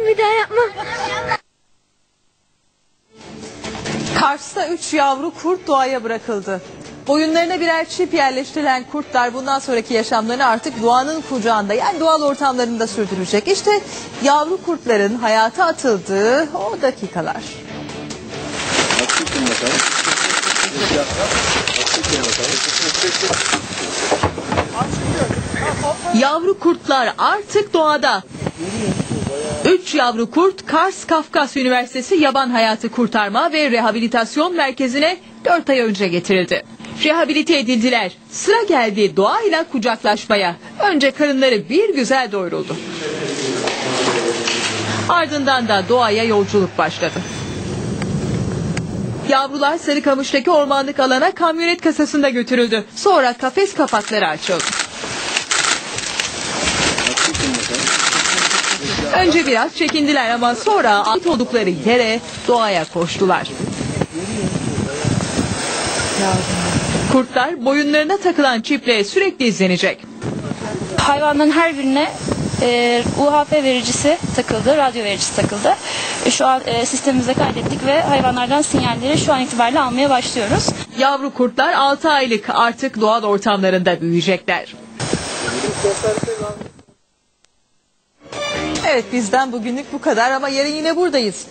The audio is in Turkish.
Bir daha yapma. Kars'ta 3 yavru kurt doğaya bırakıldı. Boyunlarına birer çip yerleştirilen kurtlar bundan sonraki yaşamlarını artık doğanın kucağında yani doğal ortamlarında sürdürecek. İşte yavru kurtların hayata atıldığı o dakikalar. Yavru kurtlar artık doğada. Üç yavru kurt Kars Kafkas Üniversitesi Yaban Hayatı Kurtarma ve Rehabilitasyon Merkezi'ne 4 ay önce getirildi. Rehabilite edildiler. Sıra geldi doğayla kucaklaşmaya. Önce karınları bir güzel doyuruldu. Ardından da doğaya yolculuk başladı. Yavrular Sarıkamış'taki ormanlık alana kamyonet kasasında götürüldü. Sonra kafes kapakları açıldı. Önce biraz çekindiler ama sonra ait oldukları yere doğaya koştular. Kurtlar boyunlarına takılan çiple sürekli izlenecek. hayvanların her birine e, UHF vericisi takıldı, radyo vericisi takıldı. E, şu an e, sistemimize kaydettik ve hayvanlardan sinyalleri şu an itibariyle almaya başlıyoruz. Yavru kurtlar 6 aylık artık doğal ortamlarında büyüyecekler. Evet bizden bugünlük bu kadar ama yarın yine buradayız.